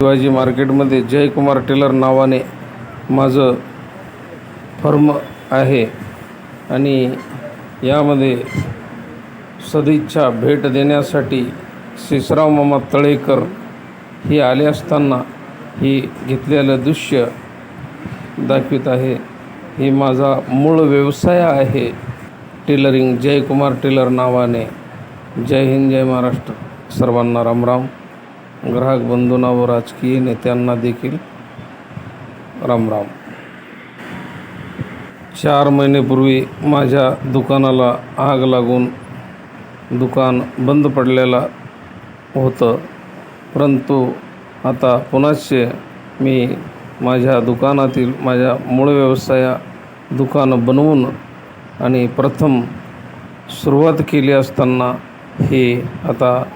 शिवाजी मार्केटमध्ये जयकुमार टेलर नावाने माझं फर्म आहे आणि यामध्ये सदिच्छा भेट देण्यासाठी शिसराव मामा तळेकर हे आले असताना ही घेतलेलं दृश्य दाखवित आहे. ही माझा मूळ व्यवसाय आहे. टेलरिंग जयकुमार टेलर नावाने. जय हिंद जय महाराष्ट्र. सर्वांना रामराम. ग्राहक बंधूंना व राजकीय नेत्यांना देखील रामराम चार महिनेपूर्वी माझ्या दुकानाला आग लागून दुकान बंद पडलेला होतं परंतु आता पुनश्च मी माझ्या दुकानातील माझ्या मूळ व्यवसाया दुकानं बनवून आणि प्रथम सुरुवात केली असताना हे आता